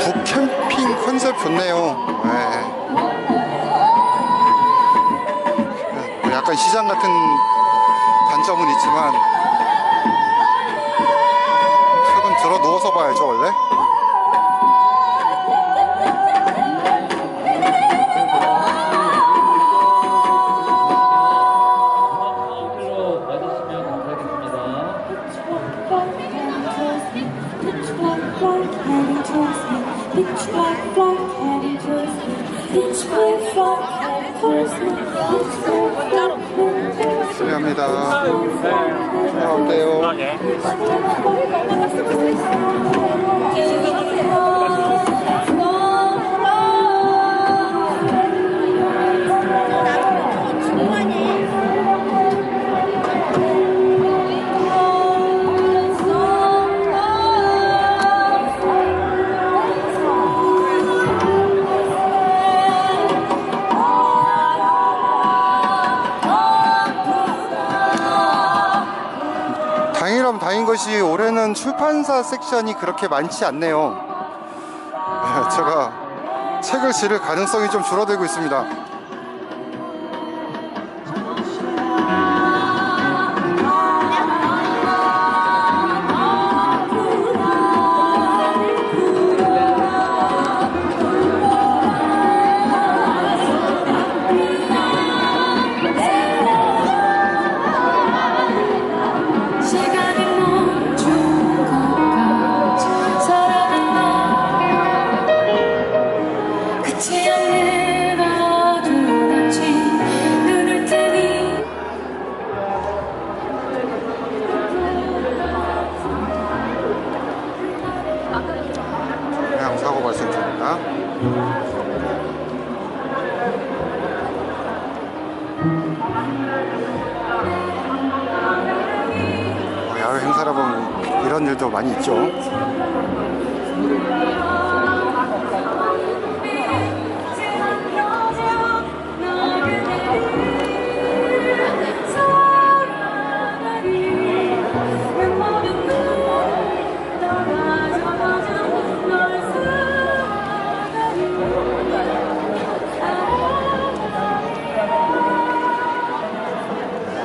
북캠핑 컨셉 좋네요 네. 네 뭐 약간 시장 같은 단점은 있지만 들어 누워서 봐야죠 원래 카운트로 와주시면 감사하겠습니다. Pitch black, black, heading 다행이라면 다행인 것이 올해는 출판사 섹션이 그렇게 많지 않네요. 네, 제가 책을 지를 가능성이 좀 줄어들고 있습니다 그냥 사고 발생 중입니다. 어, 야외 행사라 보면 이런 일도 많이 있죠